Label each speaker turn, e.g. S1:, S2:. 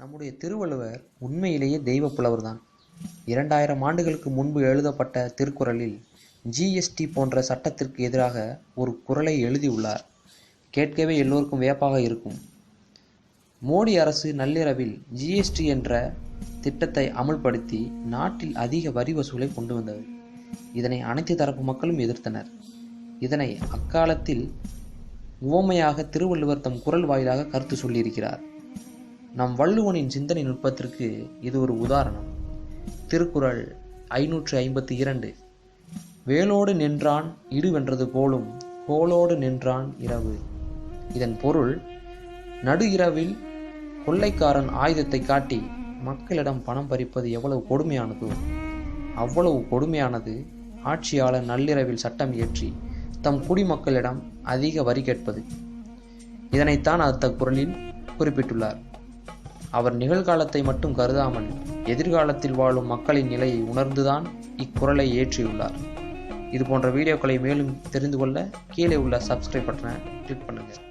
S1: நம்முடைய திருவள்ளுவர் உண்மையிலேயே தெய்வ புலவர்தான். இரண்டாயிரம் ஆண்டுகளுக்கு முன்பு எழுதப்பட்ட திருக்குறளில் ஜிஎஸ்டி போன்ற சட்டத்திற்கு எதிராக ஒரு குரலை எழுதியுள்ளார். கேட்கவே எல்லோருக்கும் வியப்பாக இருக்கும். மோடி அரசு நள்ளிரவில் ஜிஎஸ்டி என்ற திட்டத்தை அமல்படுத்தி நாட்டில் அதிக வரி வசூலை கொண்டு வந்தது. இதனை அனைத்து தரப்பு மக்களும் எதிர்த்தனர். இதனை அக்காலத்தில் உவமையாக திருவள்ளுவர் தம் குரல் வாயிலாக கருத்து சொல்லியிருக்கிறார். நம் வள்ளுவனின் சிந்தனை நுட்பத்திற்கு இது ஒரு உதாரணம். திருக்குறள் ஐநூற்று ஐம்பத்தி இரண்டு. வேலோடு நின்றான் இடுவென்றது போலும் கோலோடு நின்றான் இரவு. இதன் பொருள் நடு இரவில் கொள்ளைக்காரன் ஆயுதத்தை காட்டி மக்களிடம் பணம் பறிப்பது எவ்வளவு கொடுமையானது அவ்வளவு கொடுமையானது ஆட்சியாளர் நள்ளிரவில் சட்டம் இயற்றி தம் குடிமக்களிடம் அதிக வரி கேட்பது. இதனைத்தான் அடுத்த குரலில் குறிப்பிட்டுள்ளார். அவர் நிகழ்காலத்தை மட்டும் கருதாமல் எதிர்காலத்தில் வாழும் மக்களின் நிலையை உணர்ந்துதான் இக்குரலை ஏற்றியுள்ளார். இது போன்ற வீடியோக்களை மேலும் தெரிந்து கொள்ள கீழே உள்ள சப்ஸ்கிரைப் பட்டனை கிளிக் பண்ணுங்கள்